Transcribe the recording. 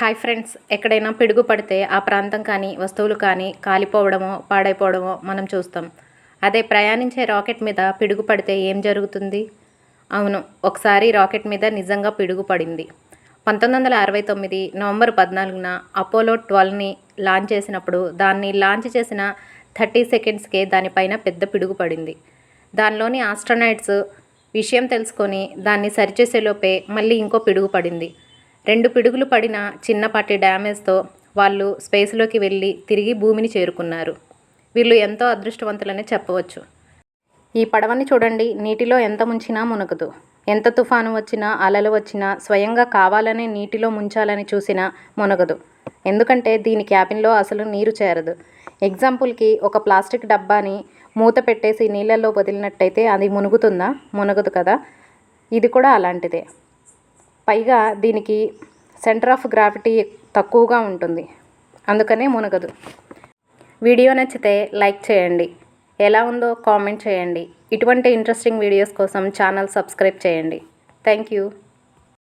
Hi friends ఎక్కడైనా పిడుగు పడితే ఆ ప్రాంతం కానీ వస్తువులు కానీ కాలిపోవడమో పాడైపోవడమో మనం చూస్తాం. అదే ప్రయాణించే రాకెట్ మీద పిడుగు పడితే ఏం జరుగుతుంది? అవును ఒకసారి రాకెట్ మీద నిజంగా పిడుగు పడింది. పంతొమ్మిది వందల అరవై తొమ్మిది నవంబర్ పద్నాలుగున అపోలో ట్వెల్వ్ని లాంచ్ చేసినప్పుడు దాన్ని లాంచ్ చేసిన థర్టీ సెకండ్స్కే దానిపైన పెద్ద పిడుగు పడింది. దానిలోని ఆస్ట్రోనైట్స్ విషయం తెలుసుకొని దాన్ని సరిచేసేలోపే మళ్ళీ ఇంకో పిడుగు పడింది. రెండు పిడుగులు పడిన చిన్నపాటి డ్యామేజ్తో వాళ్ళు స్పేస్లోకి వెళ్ళి తిరిగి భూమిని చేరుకున్నారు. వీళ్ళు ఎంతో అదృష్టవంతులని చెప్పవచ్చు. ఈ పడవని చూడండి. నీటిలో ఎంత ముంచినా మునగదు. ఎంత తుఫాను వచ్చినా అలలు వచ్చినా స్వయంగా కావాలనే నీటిలో ముంచాలని చూసినా మునగదు. ఎందుకంటే దీని క్యాబిన్లో అసలు నీరు చేరదు. ఎగ్జాంపుల్కి ఒక ప్లాస్టిక్ డబ్బాని మూత పెట్టేసి నీళ్ళల్లో వదిలినట్టయితే అది మునుగుతుందా? మునగదు కదా. ఇది కూడా అలాంటిదే. పైగా దీనికి సెంటర్ ఆఫ్ గ్రావిటీ తక్కువగా ఉంటుంది. అందుకనే మునగదు. వీడియో నచ్చితే లైక్ చేయండి. ఎలా ఉందో కామెంట్ చేయండి. ఇటువంటి ఇంట్రెస్టింగ్ వీడియోస్ కోసం ఛానల్ సబ్స్క్రైబ్ చేయండి. Thank you